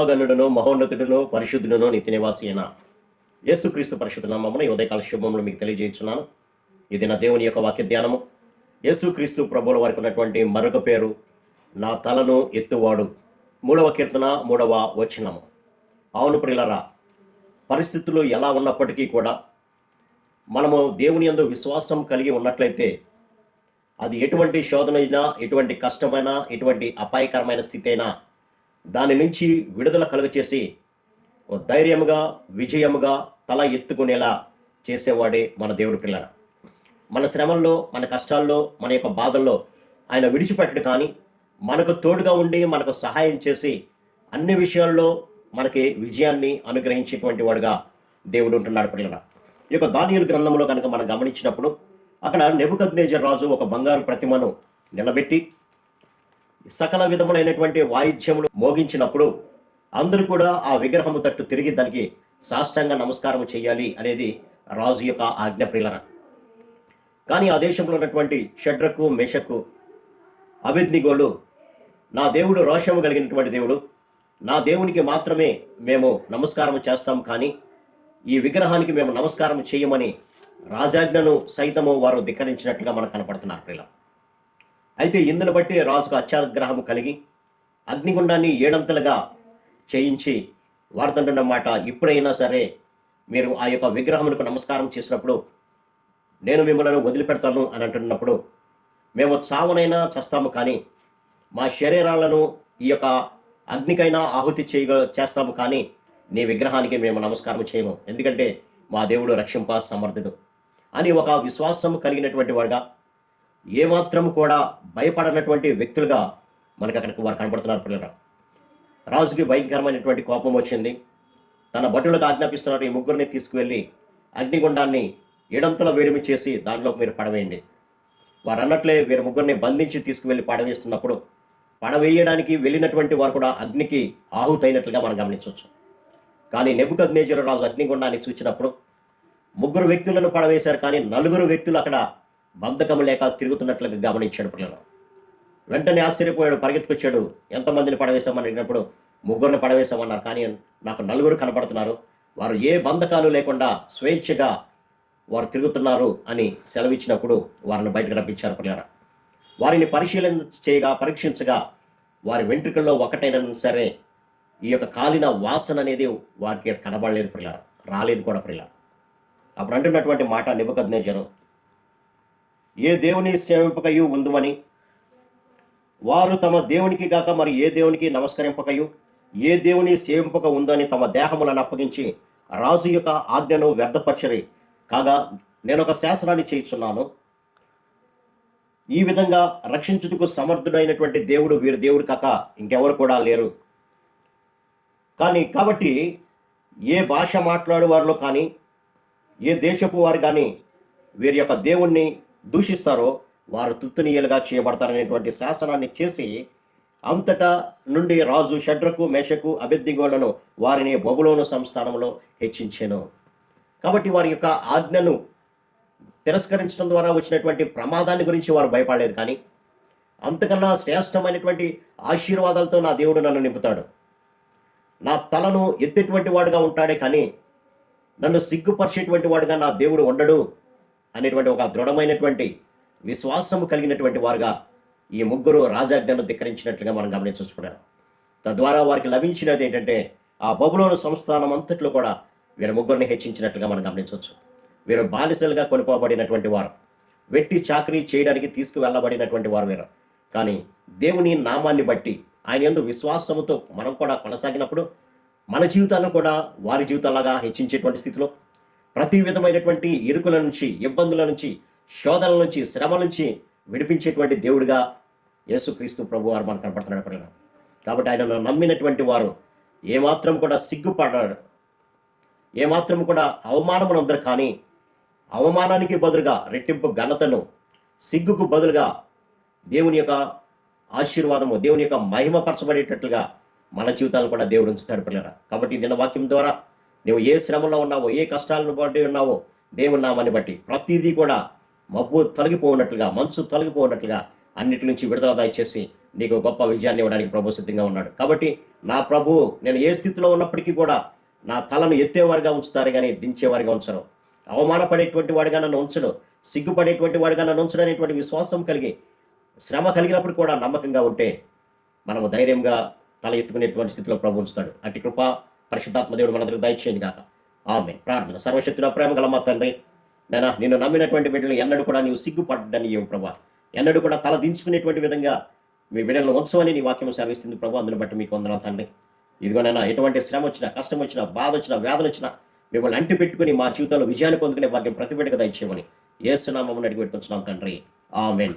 మహాగణుడను మహోన్నతుడును పరిశుద్ధుడును నిత్యనివాసి అయిన యేసుక్రీస్తు పరిశుద్ధ నామమున ఈ ఉదయకాల శుభంలో మీకు తెలియజేస్తున్నాను. ఇది నా దేవుని యొక్క వాక్య ధ్యానము యేసుక్రీస్తు ప్రభువుల వారికి ఉన్నటువంటి మరొక పేరు నా తలను ఎత్తువాడు. మూడవ కీర్తన మూడవ వచనము. అవును ప్రిలరా పరిస్థితులు ఎలా ఉన్నప్పటికీ కూడా మనము దేవుని యందు విశ్వాసం కలిగి ఉన్నట్లయితే అది ఎటువంటి శోధన అయినా ఎటువంటి కష్టమైనా ఎటువంటి అపాయకరమైన స్థితి అయినా దాని నుంచి విడుదల కలుగచేసి ఓ ధైర్యముగా విజయముగా తల ఎత్తుకునేలా చేసేవాడే మన దేవుడి పిల్లల. మన శ్రమల్లో మన కష్టాల్లో మన యొక్క బాధల్లో ఆయన విడిచిపెట్టడు కానీ మనకు తోడుగా ఉండి మనకు సహాయం చేసి అన్ని విషయాల్లో మనకి విజయాన్ని అనుగ్రహించేటువంటి వాడుగా దేవుడు ఉంటున్నాడు పిల్లల. ఈ యొక్క దానియుల గ్రంథంలో కనుక మనం గమనించినప్పుడు అక్కడ నెబుకద్నేజర్ రాజు ఒక బంగారు ప్రతిమను నిలబెట్టి సకల విధములైనటువంటి వాయిద్యములు మోగించినప్పుడు అందరూ కూడా ఆ విగ్రహము తట్టు తిరిగి దానికి సాష్టంగా నమస్కారం చేయాలి అనేది రాజు యొక్క ఆజ్ఞ ప్రియులన కానీ ఆ దేశంలో ఉన్నటువంటి షడ్రకు మెషకు అభిజ్ఞగోలు నా దేవుడు రోషము కలిగినటువంటి దేవుడు నా దేవునికి మాత్రమే మేము నమస్కారం చేస్తాం కానీ ఈ విగ్రహానికి మేము నమస్కారం చేయమని రాజాజ్ఞను సైతము వారు ధిక్కరించినట్లుగా మనకు కనపడుతున్నారు ప్రిలం అయితే ఇందును బట్టి రాజుకు అత్యాగ్రహం కలిగి అగ్నిగుండాన్ని ఏడంతలుగా చేయించి వాడుతుంటున్నమాట ఇప్పుడైనా సరే మీరు ఆ యొక్క విగ్రహమునకు నమస్కారం చేసినప్పుడు నేను మిమ్మల్ని వదిలిపెడతాను అని అంటున్నప్పుడు మేము చావునైనా చస్తాము కానీ మా శరీరాలను ఈ యొక్క అగ్నికైనా ఆహుతి చేయ చేస్తాము కానీ నీ విగ్రహానికి మేము నమస్కారం చేయము. ఎందుకంటే మా దేవుడు రక్షింప సమర్థుడు అని ఒక విశ్వాసం కలిగినటువంటి వాడుగా ఏమాత్రం కూడా భయపడనటువంటి వ్యక్తులుగా మనకు అక్కడికి వారు కనబడుతున్నారు పిల్లలు. రాజుకి భయంకరమైనటువంటి కోపం వచ్చింది. తన భటులకు ఆజ్ఞాపిస్తున్నారు ఈ ముగ్గురిని తీసుకువెళ్ళి అగ్నిగుండాన్ని ఏడంతల వేడిమి చేసి దానిలోకి మీరు పడవేయండి. వారు అన్నట్లే వీరు ముగ్గురిని బంధించి తీసుకువెళ్ళి పడవేస్తున్నప్పుడు పడవేయడానికి వెళ్ళినటువంటి వారు కూడా అగ్నికి ఆహుతైనట్లుగా మనం గమనించవచ్చు. కానీ నెబుకద్నేజరు రాజు అగ్నిగుండాన్ని చూచినప్పుడు ముగ్గురు వ్యక్తులను పడవేశారు కానీ నలుగురు వ్యక్తులు అక్కడ బంధకము లేక తిరుగుతున్నట్లుగా గమనించాడు పిల్లలు. వెంటనే ఆశ్చర్యపోయాడు పరిగెత్తుకొచ్చాడు. ఎంతమందిని పడవేశామని అడిగినప్పుడు ముగ్గురిని పడవేశామన్నారు. కానీ నాకు నలుగురు కనపడుతున్నారు వారు ఏ బంధకాలు లేకుండా స్వేచ్ఛగా వారు తిరుగుతున్నారు అని సెలవిచ్చినప్పుడు వారిని బయటకు రప్పించారు పిల్లరా వారిని పరిశీలన చేయగా పరీక్షించగా వారి వెంట్రుకల్లో ఒకటైనా సరే ఈ యొక్క కాలిన వాసన అనేది వారికి కనబడలేదు పిల్లల. రాలేదు కూడా పిల్లల. అప్పుడు అంటున్నటువంటి మాట నిబద్నేజరు ఏ దేవుని సేవింపకయు ఉందని వారు తమ దేవునికి గాక మరి ఏ దేవునికి నమస్కరింపకయు? ఏ దేవుని సేవింపక ఉందని తమ దేహములను అప్పగించి రాజు యొక్క ఆజ్ఞను వ్యర్థపరచరి. కాగా నేను ఒక శాసనాన్ని చేయించున్నాను. ఈ విధంగా రక్షించుటకు సమర్థుడైనటువంటి దేవుడు వీరి దేవుడు కాక ఇంకెవరు కూడా లేరు. కానీ కాబట్టి ఏ భాష మాట్లాడే వారిలో కానీ ఏ దేశపు వారు కానీ వీరి యొక్క దేవుణ్ణి దూషిస్తారో వారు తుత్తునీయులుగా చేయబడతారనేటువంటి శాసనాన్ని చేసి అంతటా నుండి రాజు షడ్రకు మేషకు అభ్యర్థిగోళ్ళను వారిని బొబులోను సంస్థానంలో హెచ్చించాను. కాబట్టి వారి యొక్క ఆజ్ఞను తిరస్కరించడం ద్వారా వచ్చినటువంటి ప్రమాదాన్ని గురించి వారు భయపడలేదు కానీ అంతకన్నా శ్రేష్టమైనటువంటి ఆశీర్వాదాలతో నా దేవుడు నన్ను నింపుతాడు. నా తలను ఎత్తేటువంటి వాడుగా ఉంటాడే కానీ నన్ను సిగ్గుపరిచేటువంటి వాడుగా నా దేవుడు ఉండడు. అనేటువంటి ఒక దృఢమైనటువంటి విశ్వాసము కలిగినటువంటి వారుగా ఈ ముగ్గురు రాజాజ్ఞను ధిక్కరించినట్లుగా మనం గమనించుకున్నాం తద్వారా వారికి లభించినది ఏంటంటే ఆ బబులోను సంస్థానం అంతట్లో కూడా వీరు ముగ్గురిని హెచ్చించినట్లుగా మనం గమనించవచ్చు. వీరు బానిసలుగా కొనుకోబడినటువంటి వారు వెట్టి చాకరీ చేయడానికి తీసుకువెళ్ళబడినటువంటి వారు వీరు. కానీ దేవుని నామాన్ని బట్టి ఆయన ఎందు విశ్వాసముతో మనం కూడా కొనసాగినప్పుడు మన జీవితాలను కూడా వారి జీవితాలాగా హెచ్చించేటువంటి స్థితిలో ప్రతి విధమైనటువంటి ఇరుకుల నుంచి ఇబ్బందుల నుంచి శోధనల నుంచి శ్రమల నుంచి విడిపించేటువంటి దేవుడిగా యేసుక్రీస్తు ప్రభు వారు మనకు కనపడుతున్నాడు పిల్లలు కాబట్టి ఆయనను నమ్మినటువంటి వారు ఏమాత్రం కూడా సిగ్గుపడ్డాడు ఏమాత్రం కూడా అవమానమునందరు కానీ అవమానానికి బదులుగా రెట్టింపు ఘనతను సిగ్గుకు బదులుగా దేవుని యొక్క ఆశీర్వాదము దేవుని యొక్క మహిమపరచబడేటట్లుగా మన జీవితాలు కూడా దేవుడు ఉంచుతాడు పిల్లరా. కాబట్టి దిన వాక్యం ద్వారా నువ్వు ఏ శ్రమలో ఉన్నావో ఏ కష్టాలను బట్టి ఉన్నావో దేవుని నామాన్ని బట్టి ప్రతిదీ కూడా మబ్బు తొలగిపోనట్లుగా మంచు తొలగిపోనట్లుగా అన్నిటి నుంచి విడుదల దయచేసి నీకు గొప్ప విజయాన్ని ఇవ్వడానికి ప్రభు సిద్ధంగా ఉన్నాడు. కాబట్టి నా ప్రభు నేను ఏ స్థితిలో ఉన్నప్పటికీ కూడా నా తలను ఎత్తేవారుగా ఉంచుతారు కానీ దించేవారుగా ఉంచరు. అవమానపడేటువంటి వాడిగా నన్ను ఉంచడు. సిగ్గుపడేటువంటి వాడిగా నన్ను ఉంచడు అనేటువంటి విశ్వాసం కలిగి శ్రమ కలిగినప్పుడు కూడా నమ్మకంగా ఉంటే మనము ధైర్యంగా తల ఎత్తుకునేటువంటి స్థితిలో ప్రభు ఉంచుతాడు. అటు కృప పరిశుద్ధాత్మ దేవుడు మనందరికి దయచేయండి కాక ఆమె ప్రార్థన. సర్వశక్తుల ప్రేమ గల మా తండ్రి నేను నిన్ను నమ్మినటువంటి బిడ్డలు ఎన్నడూ కూడా నీవు సిగ్గుపడ్డని ఇవ్వు ప్రభా. ఎన్నడూ కూడా తల దించుకునేటువంటి విధంగా మీ బిడ్డలను ఉంచమని నీ వాక్యం సేవిస్తుంది ప్రభు. అందుని బట్టి మీకు వందనాలు తండ్రి. ఇదిగోనైనా ఎటువంటి శ్రమ వచ్చినా కష్టం వచ్చినా బాధ వచ్చినా వ్యాధులు వచ్చినా మిమ్మల్ని అంటి పెట్టుకుని మా జీవితంలో విజయాన్ని పొందుకునే భాగ్యం ప్రతి బిడ్డకు దయచేయమని ఏసునామని అడిగి పెట్టుకుంటున్నాం తండ్రి. ఆమెన్.